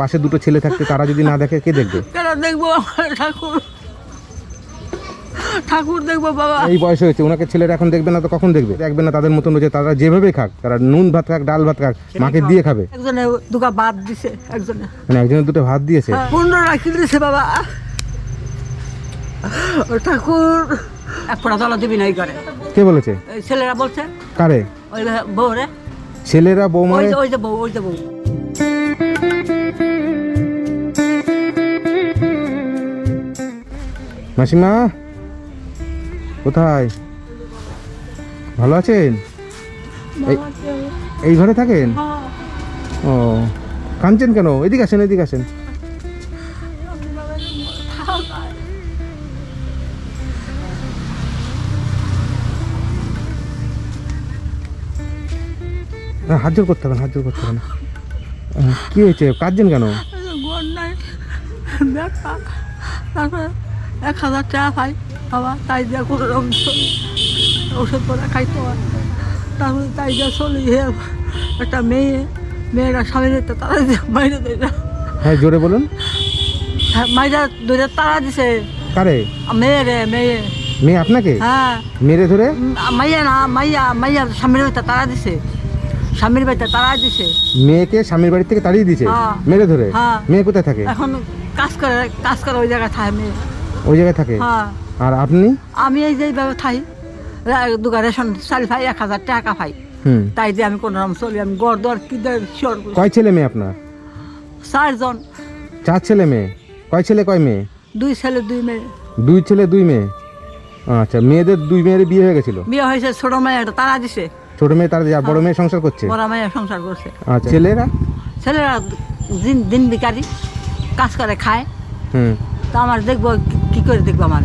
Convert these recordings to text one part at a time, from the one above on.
পাশে দুটো ছেলে থাকতে তারা যদি না দেখে কে দেখবে? কেন দেখব? ঠাকুর। ঠাকুর দেখব বাবা। এই বয়স হয়েছে ওনাকে ছেলেরা এখন দেখবে না তো কখন দেখবে? দেখবে না তাদের মতন রয়েছে তারা যেভাবে খাক তারা নুন ভাত খাক ডাল ভাত খাক মাকে দিয়ে খাবে। একজনে দিছে একজনে। মানে দুটো ভাত দিয়েছে। পনেরো রাখি দিছে বাবা। ঠাকুর। এক দিবি করে কে বলেছে? ছেলেরা বলছে কারে? ওই বউ ছেলেরা ওই ওই যে বউ ওই যে বউ। মাসিমা কোথায়? ভালো আছেন? এই- এই ঘরে থাকেন? ও কাঁদছেন কেন? এদিকে আসেন এদিকে আসেন। হাত জোর করতে হবে হাত জোর করতে হবে না। কি হয়েছে? কাঁদছেন কেন? তারপরে এক হাজার টাকা পাই বাবা তাই দিয়ে কোনো রকম। ওষুধ পরে খাইতে হয়। তারপরে তাই দিয়ে চলি। হে একটা মেয়ে মেয়েরা স্বামী দিতে তারা দিয়ে বাইরে দেয় না। হ্যাঁ জোরে বলুন। হ্যাঁ, মাইরা ধরে তারা দিছে। কারে? মেয়ে রে মেয়ে। মেয়ে আপনাকে? হ্যাঁ। মেরে ধরে? মাইয়া না মাইয়া মাইয়া স্বামীর বাড়িতে তারা দিছে। স্বামীর বাড়িতে তারা দিছে। মেয়েকে স্বামীর বাড়ি থেকে তাড়িয়ে দিয়েছে হ্যাঁ। মেরে ধরে? হ্যাঁ। মেয়ে কোথায় থাকে? এখন কাজ করে কাজ করে ওই জায়গায় থাকে মেয়ে। ওই জায়গায় থাকে? হ্যাঁ। আর আপনি? আমি এই যে এইভাবে খাই দুগা রেশন চাল পাই এক হাজার টাকা পাই হুম। তাই দিয়ে আমি কোনো রকম চলি আমি গড় দর কি কয় ছেলে মেয়ে আপনার? চারজন। চার ছেলে মেয়ে। কয় ছেলে কয় মেয়ে? দুই ছেলে দুই মেয়ে। দুই ছেলে দুই মেয়ে। আচ্ছা মেয়েদের দুই মেয়ের বিয়ে হয়ে গেছিল? বিয়ে হয়েছে ছোট মেয়েটা তারা দিছে। ছোট মেয়ে তার আর বড় মেয়ে সংসার করছে? বড় মেয়ে সংসার করছে। আচ্ছা ছেলেরা? ছেলেরা দিন দিন বিকারি কাজ করে খায়। হুম। তা আমার দেখব কি- কি করে দেখব আমার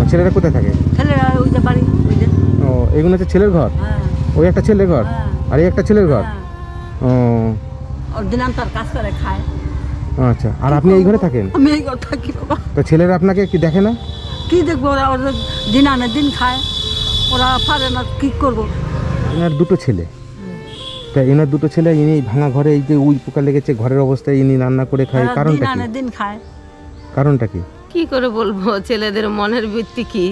আর ছেলেরা কোথায় থাকে? ছেলেরা ওই যে বাড়ি ওই যে। ও এগুলো হচ্ছে ছেলের ঘর? হ্যাঁ। ওই একটা ছেলের ঘর? হ্যাঁ। আর এই একটা ছেলের ঘর? হ্যাঁ। ও। ওর দিনান্তর কাজ করে খায়। আচ্ছা আর আপনি এই ঘরে থাকেন? আমি এই কথা কি বাবা। তো ছেলেরা আপনাকে কি দেখে না? কি দেখব ওরা? ওরা দিন আনে দিন খায়। ওরা পারে না কি করব? এনার দুটো ছেলে। তা এনার দুটো ছেলে ইনি ভাঙা ঘরে এই যে উই পোকা লেগেছে ঘরের অবস্থায় ইনি রান্না করে খায় ওরা কারণটা দিন কি? আনে দিন খায়। কারণটা কি? কি করে বলব? ছেলেদের মনের বৃত্তি কি?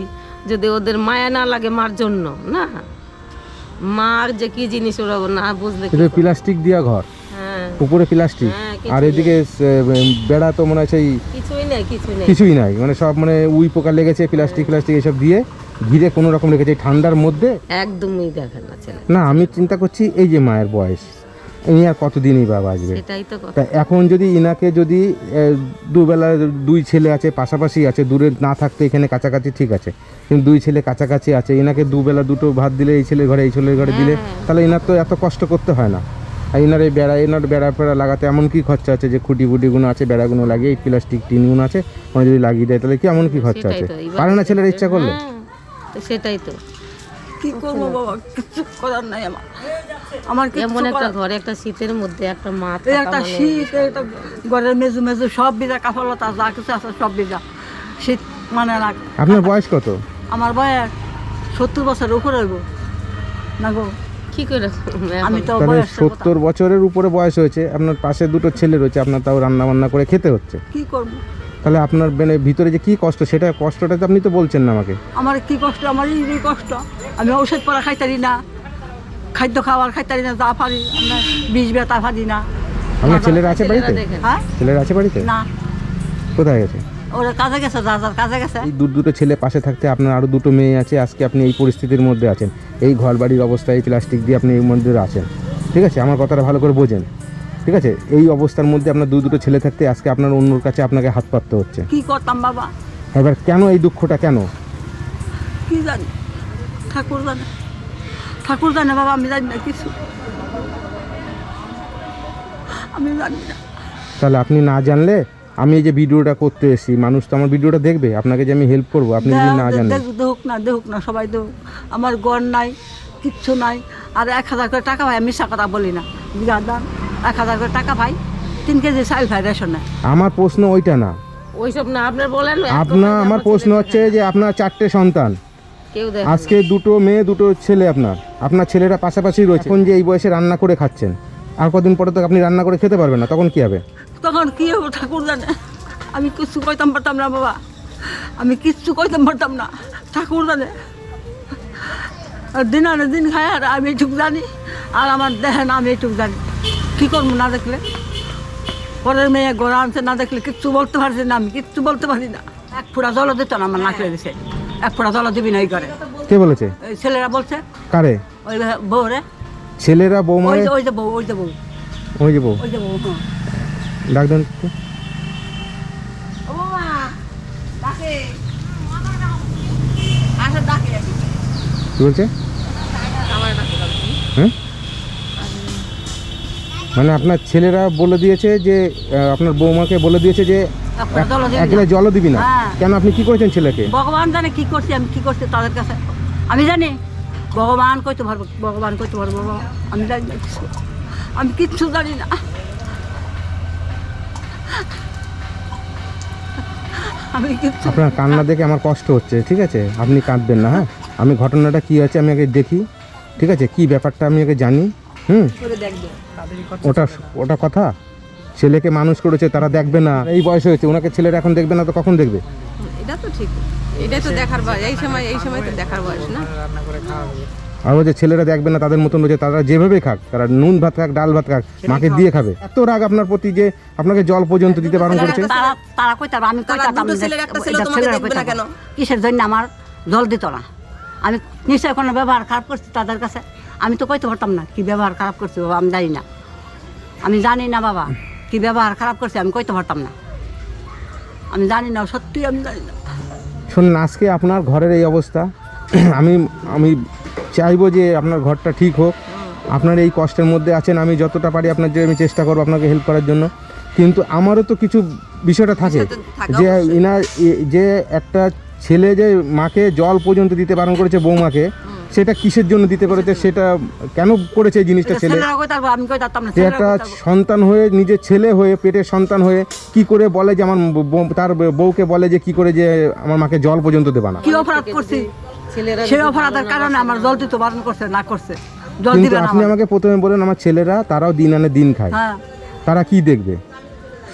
যদি ওদের মায়া না লাগে মার জন্য না? মার যে কি জিনিস ওরা না বুঝলে এটা প্লাস্টিক দেওয়া ঘর। হ্যাঁ। উপরে প্লাস্টিক। হ্যাঁ, আর এদিকে বেড়া তো মনে হয় সেই কিছুই নেই কিছুই নেই। কিছুই নাই। মানে সব মানে উই পোকা লেগেছে প্লাস্টিক প্লাস্টিক এসব দিয়ে ঘিরে কোনো রকম রেখেছে। ঠান্ডার মধ্যে একদমই দেখে না ছেলে। না আমি চিন্তা করছি এই যে মায়ের বয়স। ইনি আর কতদিনই বা বাঁচবে? সেটাই তো কথা। তা এখন যদি ইনাকে যদি দুবেলা দুই ছেলে আছে পাশাপাশি আছে দূরে না থাকতে এখানে কাছাকাছি ঠিক আছে কিন্তু দুই ছেলে কাছাকাছি আছে ইনাকে দুবেলা দুটো ভাত দিলে এই ছেলের ঘরে এই ছেলের ঘরে দিলে তাহলে ইনার তো এত কষ্ট করতে হয় না। আর ইনার এই বেড়া এনার বেড়া ফেড়া লাগাতে এমন কি খরচা আছে যে খুঁটি ফুটিগুলো আছে বেড়াগুলো লাগিয়ে এই প্লাস্টিক টিনগুলো আছে ওখানে যদি লাগিয়ে দেয় তাহলে কি এমন কি খরচা আছে? সেটাই তো, এবার- পারে না ছেলের ইচ্ছা করলে? হ্যাঁ, তো সেটাই তো। কি করব বাবা? কিছু করার নাই আমার। আমার এমন একটা ঘরে একটা শীতের মধ্যে একটা মা একটা মানে শীত একটা ঘরের মেজু মেজু সব বিজা কাপড়লতা যা কিছু আছে সব বিজা শীত মানে না আপনার বয়স কত? আমার বয়স সত্তর বছর উপরে হইব। না গো। কি করে আমি তো বয়স সত্তর বছরের উপরে বয়স হয়েছে আপনার পাশে দুটো ছেলে রয়েছে আপনার তাও রান্না বান্না করে খেতে হচ্ছে। কি করব? তাহলে আপনার মানে ভিতরে যে কি কষ্ট সেটা কষ্টটা তো আপনি তো বলছেন না আমাকে। আমার কি কষ্ট? আমার এই কষ্ট। আমি ঔষধ পরা খাইতারি না। খাদ্য খাবার খাইতারি না যা পারি। বীজ বেতা পারি না। আপনার ছেলেরা আছে বাড়িতে? হ্যাঁ? ছেলেরা আছে বাড়িতে? না। কোথায় গেছে? ওরা কাজে গেছে যার কাজে গেছে। এই দু দুটো ছেলে পাশে থাকতে আপনার আরও দুটো মেয়ে আছে আজকে আপনি এই পরিস্থিতির মধ্যে আছেন। এই ঘর বাড়ির অবস্থায় এই প্লাস্টিক দিয়ে আপনি এই মধ্যে আছেন। ঠিক আছে? আমার কথাটা ভালো করে বোঝেন। ঠিক আছে? এই অবস্থার মধ্যে আপনার দু দুটো ছেলে থাকতে আজকে আপনার অন্যর কাছে আপনাকে হাত পাততে হচ্ছে। কি করতাম বাবা? এবার কেন এই দুঃখটা কেন? কি জানি? ঠাকুর জানে। ঠাকুর জানে বাবা আমি জানি না কিছু। আমি জানি না। তাহলে আপনি না জানলে আমি এই যে ভিডিওটা করতে এসেছি মানুষ তো আমার ভিডিওটা দেখবে। আপনাকে যে আমি হেল্প করব আপনি যদি না জানেন। দেখ- দেখুক না দেখুক না সবাই দেখুক। আমার গড় নাই কিচ্ছু নাই। আর এক হাজার করে টাকা ভাই আমি কথা বলি না। দাম এক হাজার করে টাকা ভাই তিন কেজি চাল ভাই রেশনে। আমার প্রশ্ন ওইটা না। ওইসব না আপনার বলেন আপনার আমার প্রশ্ন হচ্ছে যে আপনার চারটে সন্তান। আজকে দুটো মেয়ে দুটো ছেলে আপনার। আপনার ছেলেরা পাশাপাশি রয়েছে। এখন যে এই বয়সে রান্না করে খাচ্ছেন আর কদিন পরে তো আপনি রান্না করে খেতে পারবেন না তখন কি হবে? তখন কি হব ঠাকুর জানে? আমি কিচ্ছু কইতাম পারতাম না বাবা। আমি কিচ্ছু কইতাম পারতাম না ঠাকুর জানে। আর দিন আনে দিন খায় আর আমি এইটুক জানি আর আমার দেখেন আমি এইটুক জানি। কী করব না দেখলে? পরের মেয়ে গোড়া আনছে না দেখলে কিচ্ছু বলতে পারছি না আমি কিচ্ছু বলতে পারি না। এক ফোঁটা জলও দিত না আমার নাকলে দিছে এক ফোঁটা জলও দিবি না এই করে কে বলেছে? এই ছেলেরা বলছে। কারে? ওই বউ রে ছেলেরা ওই বৌমারে যে ওই যে বউ ওই যে বউ। ওই যে বউ। ওই যে বউ হ্যাঁ। ডাক দেন কি বলছে? হ্যাঁ? মানে আপনার ছেলেরা বলে দিয়েছে যে আপনার বৌমাকে বলে দিয়েছে যে এক ফোঁটা জলও দিবি না। হ্যাঁ। কেন আপনি কি করেছেন ছেলেকে? ভগবান জানে কি করছি আমি কি করছি তাদের কাছে। আমি জানি ভগবান কইতে পারব ভগবান কইতে পারব আমি জানি আমি কিচ্ছু জানি না। আমি কিচ্ছু আপনার কান্না দেখে আমার কষ্ট হচ্ছে ঠিক আছে? আপনি কাঁদবেন না হ্যাঁ? আমি ঘটনাটা কি আছে আমি আগে দেখি ঠিক আছে? কি ব্যাপারটা আমি আগে জানি? হুম। ওটা ওটা কথা? ছেলেকে মানুষ করেছে তারা দেখবে না। এই বয়স হয়েছে ওনাকে ছেলেরা এখন দেখবে না তো কখন দেখবে? এটা তো ঠিক। এটাই তো দেখার বয়স এই সময় এই সময় তো দেখার বয়স না। আর ওই যে ছেলেরা দেখবে না তাদের মতন রয়েছে তারা যেভাবে খাক তারা নুন ভাত খাক ডাল ভাত খাক মাকে দিয়ে খাবে। এত রাগ আপনার প্রতি যে আপনাকে জল পর্যন্ত দিতে বারণ করেছে। তারা তারা আমি তারা কইতাম দুটো ছেলের একটা ছেলে তোমাকে দেখবে না কেন? কিসের জন্য আমার জল দিত না? আমি নিশ্চয় কোনো ব্যবহার খারাপ করছি তাদের কাছে। আমি তো কইতে পারতাম না কি ব্যবহার খারাপ করছে বাবা আমি জানি না। আমি জানি না বাবা কি ব্যবহার খারাপ করছে আমি কইতে পারতাম না। আমি জানি না সত্যি আমি জানি না। শুনুন আজকে আপনার ঘরের এই অবস্থা। আমি আমি চাইব যে আপনার ঘরটা ঠিক হোক। আপনার এই কষ্টের মধ্যে আছেন আমি যতটা পারি আপনার যে আমি চেষ্টা করব আপনাকে হেল্প করার জন্য। কিন্তু আমারও তো কিছু বিষয়টা থাকে। যে। ইনার যে একটা ছেলে যে মাকে জল পর্যন্ত দিতে বারণ করেছে বৌমাকে সেটা কিসের জন্য দিতে করেছে সেটা কেন করেছে এই জিনিসটা ছেলে? আমি যে একটা সন্তান হয়ে নিজের ছেলে হয়ে পেটের সন্তান হয়ে কি করে বলে যে আমার তার বউকে বলে যে কি করে যে আমার মাকে জল পর্যন্ত দেবা না? কি অপরাধ করছি? সেই অপরাধের কারণে আমার জল দিতে বারণ করছে না করছে। জল কিন্তু দিবে না আপনি আমাকে প্রথমে বলেন আমার ছেলেরা তারাও দিন আনে দিন খায়। হ্যাঁ। তারা কি দেখবে?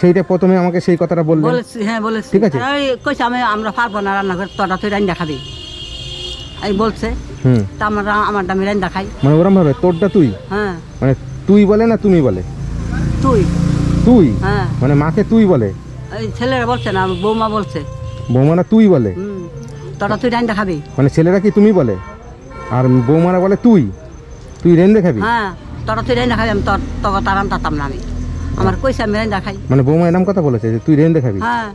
সেইটা প্রথমে আমাকে সেই কথাটা বললেন। হ্যাঁ বলেছি। ঠিক আছে। কইছে আমি আমরা পারব না রান্না করে তোরা তুই রান্না খাবি। এই বলছে তা আমার আমার দামি রান্না খাই মানে ওরম ভাবে তোরটা তুই? হ্যাঁ। মানে তুই বলে না তুমি বলে? তুই। তুই? হ্যাঁ। মানে মাকে তুই বলে? এই ছেলেরা বলছে না বৌমা বলছে। বৌমারা তুই বলে? তোরা তুই রান্না খাবি মানে ছেলেরা কি তুমি বলে? আর বৌমারা বলে তুই? তুই রেন্দে খাবি হ্যাঁ তোরা তুই রান্না খাবি আমি তোর তোকে তার রান্তাম না আমি। আমার কইছে আমি রান্না খাই মানে বৌমা এরম কথা বলেছে যে তুই রেন্দে খাবি হ্যাঁ।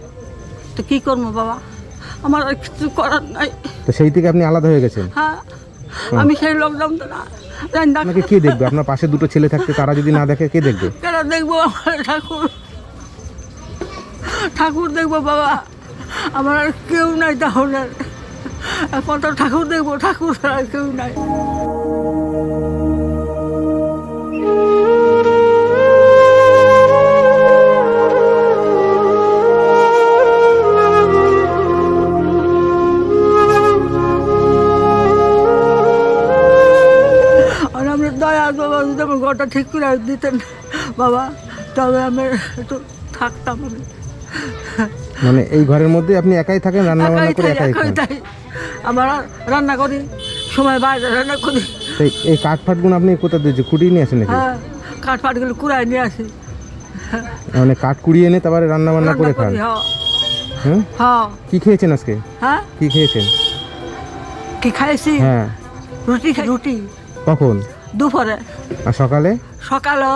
তো কি করব বাবা? আমার আর কিছু করার নাই। তো সেই থেকে আপনি আলাদা হয়ে গেছেন? হ্যাঁ। আমি সেই লকডাউন তো না। আপনাকে কে দেখবে? আপনার পাশে দুটো ছেলে থাকতে তারা যদি না দেখে কে দেখবে? কেন দেখব আমার ঠাকুর। ঠাকুর দেখব বাবা। আমার আর কেউ নাই তাহলে। এখন তো ঠাকুর দেখব। ঠাকুর আর কেউ নাই। যদি ঠিক করে দিতেন বাবা তবে আমি একটু থাকতাম। আমি মানে এই ঘরের মধ্যে আপনি একাই থাকেন রান্না বান্না করে একাই খান? থাই আমার রান্না করি সময় বাইরে রান্না করি। এই কাঠ ফাটগুলো আপনি কোথা দিয়েছে কুটিয়ে নিয়ে আসেন নাকি? হ্যাঁ কাঠ ফাটগুলো কুড়াই নিয়ে আসি। মানে কাঠ কুড়িয়ে এনে তারপরে রান্না বান্না করে খান? হ্যাঁ। হ্যাঁ। কি খেয়েছেন আজকে? হ্যাঁ? কি খেয়েছেন? কি খাইছি? হ্যাঁ। রুটি রুটি। কখন? দুপুরে। আর সকালে? সকালে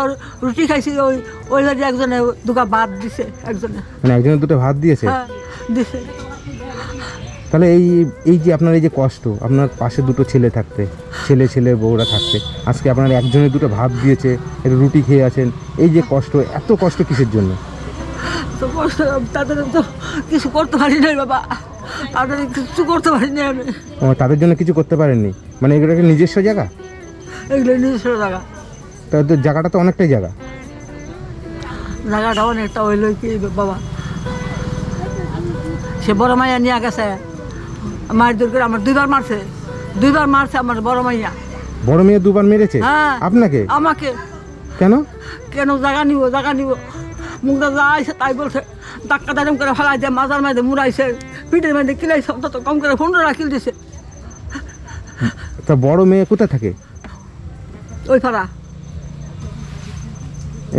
রুটি খাইছি ওই ওই বাড়ি একজনে দুকা ভাত দিছে একজনে। মানে একজনের দুটো ভাত দিয়েছে? হ্যাঁ দিছে। তাহলে এই এই যে আপনার এই যে কষ্ট আপনার পাশে দুটো ছেলে থাকতে ছেলে ছেলে বউরা থাকতে আজকে আপনার একজনের দুটো ভাত দিয়েছে একটু রুটি খেয়ে আছেন এই যে কষ্ট এত কষ্ট কিসের জন্য? তো কষ্ট তাদের তো কিছু করতে পারি নাই বাবা। তাদের কিছু করতে পারি নাই আমি। তাদের জন্য কিছু করতে পারেননি? মানে এগুলো একটা নিজস্ব জায়গা? এগুলো নিজস্ব জায়গা তাদের জায়গাটা তো অনেকটাই জায়গা। জায়গাটা অনেকটা হইল কি বাবা। সে বড় মাইয়া নিয়ে গেছে। মায়ের দূর করে আমার দুইবার মারছে। দুইবার মারছে আমার বড় মাইয়া। বড় মেয়ে দুবার মেরেছে? হ্যাঁ। আপনাকে? আমাকে। কেন? কেন জায়গা নিব জায়গা নিব। মুখটা যা আইসে তাই বলছে। ধাক্কা দাঁড়াম করে ফেলাই দিয়ে মাজার মাঝে মুড়াইছে। পিঠের মধ্যে কিলাইছে অন্তত কম করে পনেরো কিল দিছে। তা বড় মেয়ে কোথায় থাকে? ওই ফাড়া।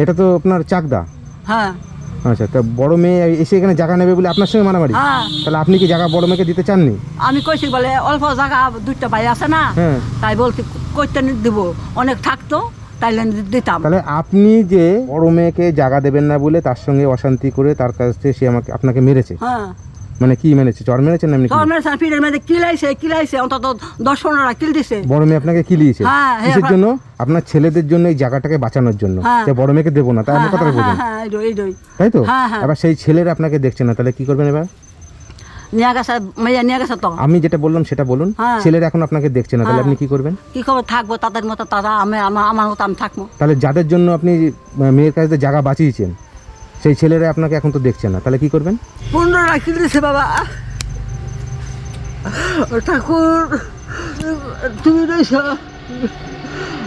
এটা তো আপনার চাকদা? হ্যাঁ। আচ্ছা তা বড় মেয়ে এসে এখানে জায়গা নেবে বলে আপনার সঙ্গে মারামারি? হ্যাঁ। তাহলে আপনি কি জায়গা বড় মেয়েকে দিতে চাননি? আমি কইছি বলে অল্প জায়গা দুইটা ভাই আছে না হ্যাঁ। তাই বলছি কইতে দিব। অনেক থাকতো তাইলে দিতাম। তাহলে আপনি যে বড় মেয়েকে জায়গা দেবেন না বলে তার সঙ্গে অশান্তি করে তার কাছ থেকে সে আমাকে আপনাকে মেরেছে? হ্যাঁ। মানে কি মেরেছে? চর মেরেছে না এমনি? সরমের স্যার পিঠের মধ্যে কিলাইছে কিলাইছে অন্তত দশ পনেরো কিল দিছে। বড় মেয়ে আপনাকে কি দিয়েছে? হ্যাঁ, হ্যাঁ, কিসের জন্য? আপনার ছেলেদের জন্য এই জায়গাটাকে বাঁচানোর জন্য। হ্যাঁ। যে বড় মেয়েকে দেবো না তাই আমার হ্যাঁ, কথা হ্যাঁ, বলুন। তাই তো। এবার সেই ছেলেরা আপনাকে দেখছে না তাহলে কি করবেন এবার? আমি যেটা বললাম সেটা বলুন। ছেলেরা এখন আপনাকে দেখছে না তাহলে। আপনি কি করবেন? কি খবর থাকব তাদের মতো তারা আমি আমার মতো আমি থাকব। তাহলে যাদের জন্য আপনি মেয়ের কাছে জায়গা বাঁচিয়েছেন সেই ছেলেরা আপনাকে এখন তো দেখছে না তাহলে কি করবেন? পনেরো কিল দিছে বাবা। ঠাকুর তুমি রয়েছ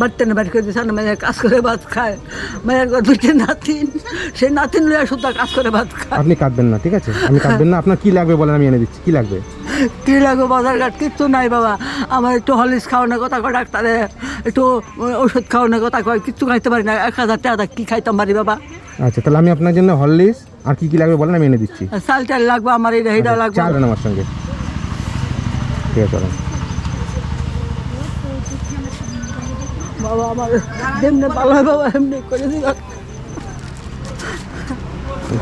বাড়তে না বাড়ি করে দিচ্ছে না মেয়ের কাজ করে ভাত খায়। মেয়ের ঘর দুইটা নাতিন সেই নাতিন লইয়া শুধু কাজ করে ভাত খায়। আপনি কাঁদবেন না ঠিক আছে? আমি কাঁদবেন না। আপনার কি লাগবে বলেন আমি এনে দিচ্ছি। কি লাগবে? কি লাগবে বাজার ঘাট? কিচ্ছু নাই বাবা। আমার একটু হলিস খাওয়ানোর কথা কয় ডাক্তারে। একটু ওষুধ খাওয়ানোর কথা কয় কিচ্ছু খাইতে পারি না। এক হাজার টাকা কি খাইতাম পারি বাবা? আচ্ছা তাহলে আমি আপনার জন্য হরলিক্স আর কি কি লাগবে বলেন আমি এনে দিচ্ছি। চাল টাল লাগবে আমার এটা এটা লাগবে। চালেন আমার সঙ্গে। ঠিক আছে বাবা আমার যেমনি হয় বাবা এমনি করে দিল।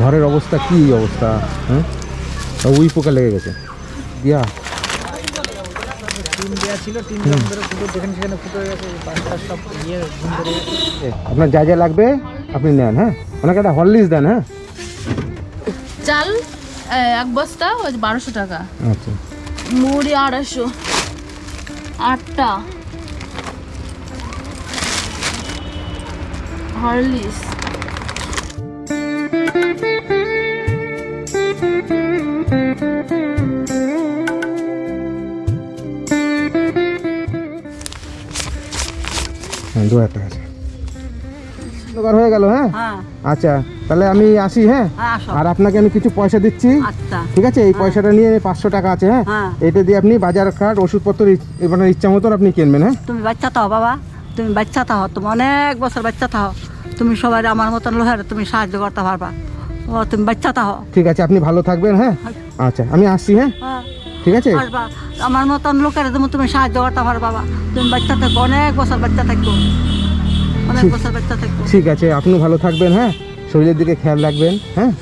ঘরের অবস্থা কি অবস্থা হ্যাঁ? উই পোকা লেগে গেছে। দিয়া। আপনার যা যা লাগবে আপনি নেন হ্যাঁ? ওনাকে একটা হরলিক্স দেন হ্যাঁ? চাল এক বস্তা ওই বারোশো টাকা। আচ্ছা। মুড়ি আড়াইশো। আটটা। হরলিক্স হ্যাঁ দু হাজার টাকা আছে। হয়ে গেল হ্যাঁ? হ্যাঁ। আচ্ছা তাহলে আমি আসি হ্যাঁ? হ্যাঁ আর আপনাকে আমি কিছু পয়সা দিচ্ছি। আচ্ছা। ঠিক আছে? এই পয়সাটা নিয়ে পাঁচশো টাকা আছে হ্যাঁ। এটা দিয়ে আপনি বাজার ওষুধপত্র ইচ- ইচ্ছা মতন আপনি কিনবেন হ্যাঁ? তুমি বাচ্চা থাও বাবা। তুমি বাচ্চা থাও তুমি অনেক বছর বাচ্চা থাও তুমি সবাই আমার মতন লোহের তুমি সাহায্য করতে পারবা। ও তুমি বাচ্চা থাও ঠিক আছে আপনি ভালো থাকবেন হ্যাঁ? আচ্ছা আমি আসছি হ্যাঁ? হ্যাঁ। ঠিক আছে? আমার মতন লোকের তুমি তুমি সাহায্য করতে পারবা। বাবা তুমি বাচ্চা থাকো অনেক বছর বাচ্চা থাকব অনেক বছর বাচ্চা থাকব ঠিক আছে আপনি ভালো থাকবেন হ্যাঁ? শরীরের দিকে খেয়াল রাখবেন হ্যাঁ?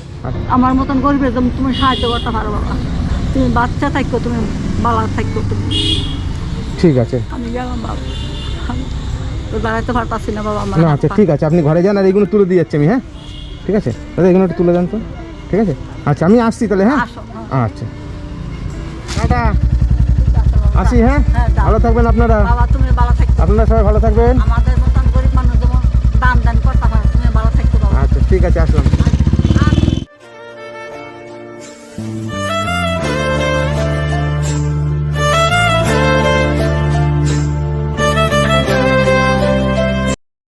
আমার মতন গরিবের তুমি তুমি সাহায্য করতে পারো বাবা তুমি বাচ্চা থাকো তুমি বালা থাকো তুমি। ঠিক আছে। আমি গেলাম বাবা। দাঁড়াইতে পাচ্ছি না বাবা আমার না আচ্ছা ঠিক আছে আপনি ঘরে যান আর এগুলো তুলে দিয়ে যাচ্ছি আমি হ্যাঁ? ঠিক আছে? দাদা এগুলো একটু তুলে দেন তো। ঠিক আছে? আচ্ছা আমি আসছি তাহলে হ্যাঁ? আসো হ্যাঁ। আচ্ছা। টাটা। আসি হ্যাঁ? হ্যাঁ, ভালো থাকবেন আপনারা। আপনারা সবাই ভালো থাকবেন। আচ্ছা ঠিক আছে আসলাম।